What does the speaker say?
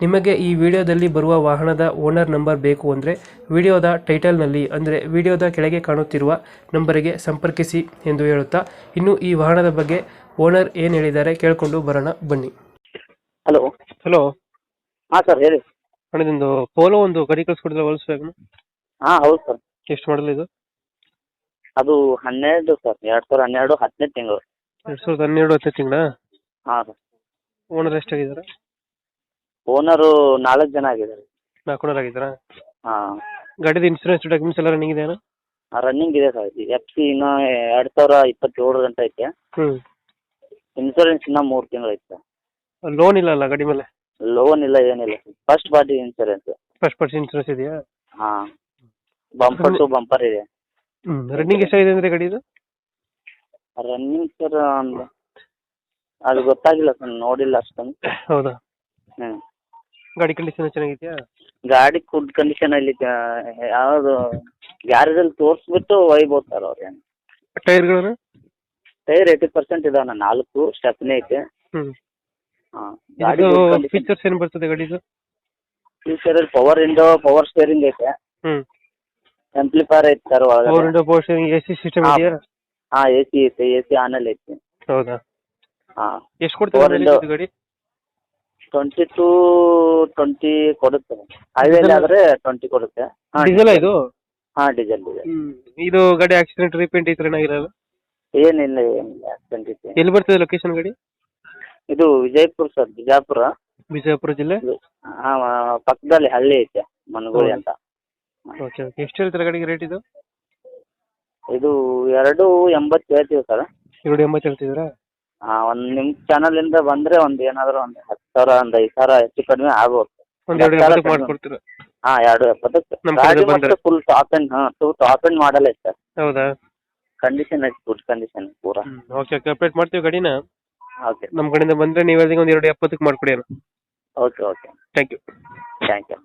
ನಿಮಗೆ ಈ ವಿಡಿಯೋದಲ್ಲಿ ಬರುವ ವಾಹನದ ಓನರ್ ನಂಬರ್ ಬೇಕು ಅಂದರೆ ವಿಡಿಯೋದ ಟೈಟಲ್ನಲ್ಲಿ ಅಂದರೆ ವಿಡಿಯೋದ ಕೆಳಗೆ ಕಾಣುತ್ತಿರುವ ನಂಬರಿಗೆ ಸಂಪರ್ಕಿಸಿ ಎಂದು ಹೇಳುತ್ತಾ ಇನ್ನು ಈ ವಾಹನದ ಬಗ್ಗೆ ಓನರ್ ಏನು ಹೇಳಿದ್ದಾರೆ ಕೇಳಿಕೊಂಡು ಬರೋಣ ಬನ್ನಿ. ಹಲೋ. ಹಲೋ. ಹಾಂ ಸರ್ ಹೇಳಿ. ಅಣ್ಣದೊಂದು ಪೋಲೋ ಒಂದು ಗಡಿ ಕಳಿಸ್ಕೊಡಿದ್ರೆ ಹೊಲಿಸ್ಬೇಕು ಹಾಂ ಹೌದು ಸರ್. ಎಷ್ಟು ಮಾಡಲ್ ಇದು? ಅದು ಹನ್ನೆರಡು ಸರ್ ಎರಡು ಸಾವಿರ ಹನ್ನೆರಡು ಹತ್ತನೇ ತಿಂಗಳು. ಎರಡು ಸಾವಿರದ ಹನ್ನೆರಡು ಹತ್ತನೇ ತಿಂಗಳ? ಹಾಂ ಸರ್. ಓನರ್ ಎಷ್ಟಾಗಿದ್ದಾರೆ? ಓನರು ನಾಲ್ಕು ಜನ ಆಗಿದ್ದಾರೆ. ನಾಲ್ಕು ಓನರ್ ಆಗಿದ್ದಾರಾ? ಹಾಂ. ಗಾಡಿದ ಇನ್ಸೂರೆನ್ಸ್ ಡಾಕ್ಯುಮೆಂಟ್ಸ್ ಎಲ್ಲ ರನ್ನಿಂಗ್ ಇದೆಯಾ? ರನ್ನಿಂಗ್ ಇದೆ ಸರ್. ಎಫ್ ಸಿ ಇನ್ನೂ ಎರಡು ಸಾವಿರ ಇಪ್ಪತ್ತೇಳು ಗಂಟೆ ಐತೆ. ಹ್ಞೂ ಇನ್ಸೂರೆನ್ಸ್ ಇನ್ನೂ ಮೂರು ತಿಂಗಳು ಐತೆ. ಸರ್ ಲೋನ್ ಇಲ್ಲ ಅಲ್ಲ ಗಾಡಿ ಮೇಲೆ? ಲೋನ್ ಇಲ್ಲ ಏನಿಲ್ಲ first party insurance first party insurance ಇದೆಯಾ? ಹಾ. ಬಂಪರ್ ಟು ಬಂಪರ್ ಇದೆ. ಹ್ಞೂ ರನ್ನಿಂಗ್ ಎಷ್ಟಾಗಿದೆ ಅಂದರೆ ಗಾಡಿದು? ರನ್ನಿಂಗ್ ಸರ್ ಅದು ಗೊತ್ತಾಗಿಲ್ಲ ಸರ್. ನೋಡಿಲ್ಲ ಅಷ್ಟೊಂದು. ಹೌದಾ? ಹ್ಞೂ ಗಾಡಿ ಕಂಡೀಷನ್ ಚೆನ್ನಾಗಿದೆಯಾ? ಗಾಡಿ ಗುಡ್ ಯಾವ್ದು ಗ್ಯಾರೇಜ್ ಅಲ್ಲಿ ತೋರಿಸ್ಬಿಟ್ಟು ಒಯ್ಬೋದು ಸರ್ ಅವ್ರು ಏನು. ಟೈರ್ಗಳನ್ನು ಟೈರ್ ಏಯ್ಟಿ ಪರ್ಸೆಂಟ್ ಇದಾವೆ ನಾಲ್ಕು ಸ್ಟೆಪ್ನೇ ಐತೆ. ಹ್ಞೂ ಹಾಂ ಗಾಡಿ. ಫೀಚರ್ಸ್ ಏನು ಬರ್ತದೆ ಗಾಡಿದು? ಫ್ಯೂಚರಲ್ಲಿ ಪವರ್ ವಿಂಡೋ ಪವರ್ ಸ್ಟೇರಿಂಗ್ ಐತೆ. ಹ್ಞೂ ಆಂಪ್ಲಿಫೈರ್ ಐತೆ sir four power window power steering A C system. ಇದೆಯಾ? ಹಾಂ ಎ ಸಿ ಐತೆ ಎ ಸಿ ಆನಲ್ಲಿ ಐತೆ. ಹೌದಾ? ಹಾಂ. ಎಷ್ಟು. ಇದು ಗಾಡಿ? ಟ್ವೆಂಟಿ ಟು ಟ್ವೆಂಟಿ ಕೊಡುತ್ತೆ ಹೈವೇಲಿ ಆದ್ರೆ ಟ್ವೆಂಟಿ ಕೊಡುತ್ತೆ. ಡೀಸೆಲ್ ಇದು? ಹಾ ಡೀಸೆಲ್ ಇದೆ. ಇದು ಗಾಡಿ ಆಕ್ಸಿಡೆಂಟ್ ರಿಪೇಂಟ್ ಈ ಏನಾಗಿರಲ್ಲ ಏನಿಲ್ಲ ಏನಿಲ್ಲ. ಆಕ್ಸಿಡೆಂಟ್ ಇದೆ. ಎಲ್ಲಿ ಬರ್ತದೆ ಲೊಕೇಶನ್ ಗಾಡಿ? ಇದು ವಿಜಯಪುರ ಸರ್ ಬಿಜಾಪುರ. ಬಿಜಾಪುರ ಜಿಲ್ಲೆ? ಆ ಪಕ್ಕದಲ್ಲಿ ಹಳ್ಳಿ ಐತೆ ಮನಗೋಳಿ ಅಂತ. Okay okay. ಎಷ್ಟು ಹೇಳ್ತಾರೆ ಗಾಡಿಗೆ ರೇಟ್ ಇದು? ಇದು ಎರಡು ಎಂಬತ್ತು ಹೇಳ್ತೀವಿ ಸರ್. ಎರಡು ಎಂಬತ್ತು ಹೇಳ್ತಿದ್ದೀರಾ? ಹಾಂ ಒಂದು ನಿಮ್ಮ ಇಂದ ಬಂದ್ರೆ ಒಂದು ಏನಾದರೂ ಒಂದು ಹತ್ತು ಸಾವಿರ ಒಂದು ಐದು ಸಾವಿರ ಹೆಚ್ಚು ಕಡಿಮೆ ಆಗ್ಬೋದು. ಒಂದು ಎರಡು ಕಡಿಮೆ. ಮಾಡ್ಕೊಡ್ತೀರಾ? ಹಾಂ ಎರಡು ಎಪ್ಪತ್ತಕ್ಕೆ ಗಾಡಿ ಮತ್ತೆ. ಫುಲ್ ಟಾಪ್ ಅಂಡ್ ಹಾ ಟೂ ಟಾಪ್ ಅಂಡ್ ಮಾಡಲ್ ಐತೆ ಸರ್. ಹೌದಾ? ಕಂಡೀಷನ್ ಐತೆ ಗುಡ್ ಕಂಡೀಷನ್ ಪೂರಾ. ಓಕೆ ಓಕೆ ಅಪ್ಡೇಟ್ ಮಾಡ್ತೀವಿ ಗಾಡಿನ. ಓಕೆ ನಮ್ಮ ಕಡೆಯಿಂದ ಬಂದ್ರೆ ನೀವು ಒಂದು ಎರಡು ಎಪ್ಪತ್ತಕ್ಕೆ ಮಾಡ್ಕೊಡಿ ಅಣ್ಣ. Okay okay thank you thank you